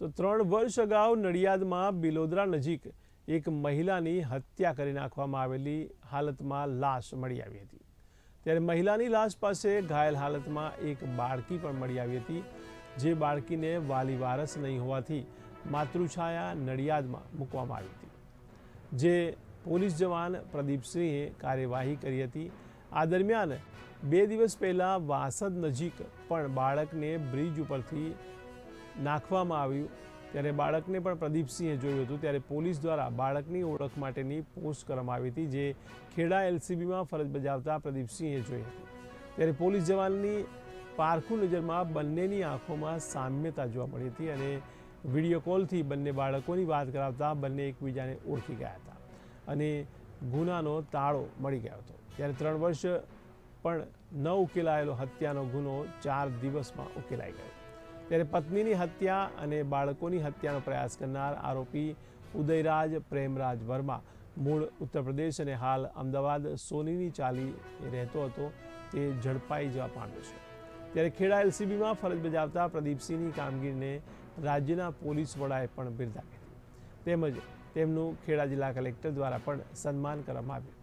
તો ત્રણ વર્ષ અગાઉ નડિયાદમાં બિલોદરા નજીક એક મહિલાની હત્યા કરી નાખવામાં આવેલી હાલતમાં લાશ મળી આવી હતી. ત્યારે મહિલાની લાશ પાસે ઘાયલ હાલતમાં એક બાળકી પણ મળી આવી હતી, જે બાળકીને વાલી વારસ નહીં હોવાથી માતૃછાયા નડિયાદમાં મૂકવામાં આવી હતી. જે પોલીસ જવાન પ્રદીપસિંહે કાર્યવાહી કરી હતી. આ દરમિયાન બે દિવસ પહેલાં વાસદ નજીક પણ બાળકને બ્રિજ ઉપરથી નાખવામાં આવ્યું. ત્યારે બાળકને પણ પ્રદીપસિંહે જોયું હતું. ત્યારે પોલીસ દ્વારા બાળકની ઓળખ માટેની પોસ્ટ કરવામાં આવી હતી, જે ખેડા એલસીબીમાં ફરજ બજાવતા પ્રદીપસિંહે જોઈ હતી. ત્યારે પોલીસ જવાનની પારખું નજરમાં બંનેની આંખોમાં સામ્યતા જોવા મળી હતી અને વીડિયો કોલથી બંને બાળકોની વાત કરાવતા બંને એકબીજાને ઓળખી ગયા હતા અને ગુનાનો તાળો મળી ગયો હતો. ત્યારે ત્રણ વર્ષ પણ ન ઉકેલાયેલો હત્યાનો ગુનો ચાર દિવસમાં ઉકેલાઈ ગયો ત્યારે પત્નીની હત્યા અને બાળકોની હત્યાનો પ્રયાસ કરનાર આરોપી ઉદયરાજ પ્રેમરાજ વર્મા મૂળ ઉત્તર પ્રદેશ અને હાલ અમદાવાદ સોનીની ચાલી રહેતો હતો તે ઝડપાઈ જવા પામ્યો છે. ત્યારે ખેડા એલસીબીમાં ફરજ બજાવતા પ્રદીપસિંહની કામગીરીને રાજ્યના પોલીસ વડાએ પણ બિરદાવી હતી તેમજ તેમનું ખેડા જિલ્લા કલેક્ટર દ્વારા પણ સન્માન કરવામાં આવ્યું.